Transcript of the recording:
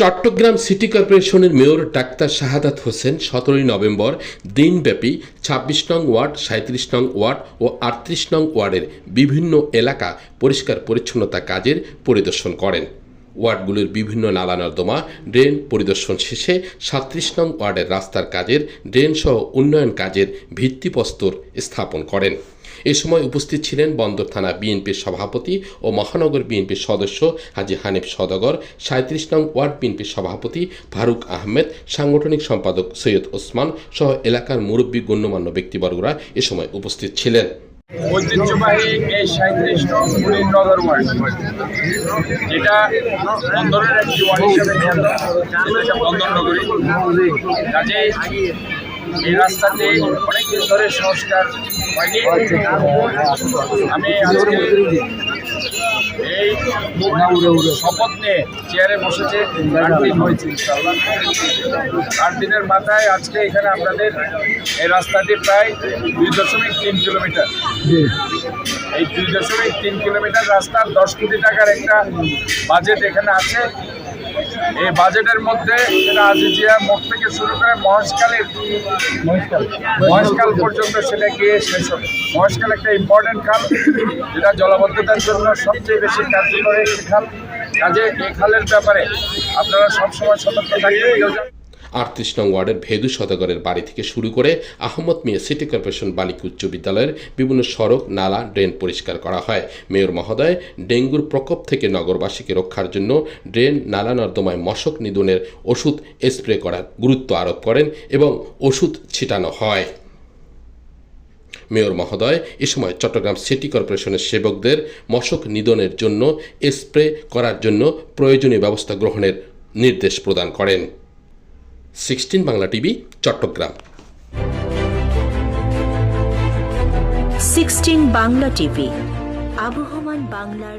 Chittagong city কর্পোরেশনের mayor doctor Shahadat Hossain সতেরোই November দিনব্যাপী ছাব্বিশ নং ওয়ার্ড সাঁত্রিশ নং ওয়ার্ড ও আটত্রিশ নং ওয়ার্ডের বিভিন্ন এলাকা পরিষ্কার পরিচ্ছন্নতা কাজের পরিদর্শন করেন। ওয়ার্ডগুলির বিভিন্ন নালা নর্দমা ড্রেন পরিদর্শন শেষে সাঁত্রিশ নং ওয়ার্ডের রাস্তার কাজের ড্রেন সহ উন্নয়ন কাজের ভিত্তিপ্রস্তর স্থাপন করেন। এ সময় উপস্থিত ছিলেন বন্দর থানা বিএনপির সভাপতি ও মহানগর বিএনপির সদস্য হাজি হানিফ সদগর সাঁত্রিশ নং ওয়ার্ড বিএনপির সভাপতি ফারুক আহমেদ, সাংগঠনিক সম্পাদক সৈয়দ ওসমান সহ এলাকার মুরব্বী গণ্যমান্য ব্যক্তিবর্গরা এ সময় উপস্থিত ছিলেন। ঐতিহ্যবাহী এই সাঁত্রিশ নং বুড়ির নগর ওয়ার্ড যেটা বন্দরের একটি ওয়ার্ড হিসেবে বন্দর নগরী। কাজে এই রাস্তাতে অনেকদিন ধরে সংস্কার হয়নি। আমি এই শপথ নিয়ে চেয়ারে বসেছে, আট দিন হয়েছে আট দিনের মাথায় আজকে এখানে আপনাদের এই রাস্তাটি প্রায় দুই দশমিক তিন কিলোমিটার। এই দুই দশমিক তিন কিলোমিটার রাস্তার দশ কোটি টাকার একটা বাজেট এখানে আছে। এই বাজেটের মধ্যে সেটা আজিজিয়া মোড় থেকে শুরু করে মহেশকালের মহেশকাল পর্যন্ত সেটা গিয়ে শেষ হবে। মহেশকাল একটা ইম্পর্টেন্ট খাল যেটা জলবদ্ধতার জন্য সবচেয়ে বেশি কার্যকর খাল। কাজে এই খালের ব্যাপারে আপনারা সবসময় সতর্ক থাকবেন। আটত্রিশ নং ওয়ার্ডের ভেদু সদাগরের বাড়ি থেকে শুরু করে আহমদ মিয়া সিটি কর্পোরেশন বালিকা উচ্চ বিদ্যালয়ের বিভিন্ন সড়ক, নালা, ড্রেন পরিষ্কার করা হয়। মেয়র মহোদয়, ডেঙ্গুর প্রকোপ থেকে নগরবাসীকে রক্ষার জন্য ড্রেন, নালা, নর্দমায় মশক নিধনের ওষুধ স্প্রে করার গুরুত্ব আরোপ করেন এবং ওষুধ ছিটানো হয়। মেয়র মহোদয়, এ সময় চট্টগ্রাম সিটি কর্পোরেশনের সেবকদের মশক নিধনের জন্য স্প্রে করার জন্য প্রয়োজনীয় ব্যবস্থা গ্রহণের নির্দেশ প্রদান করেন। Sixteen Bangla TV Chattogram. Sixteen Bangla TV আবহমান বাংলার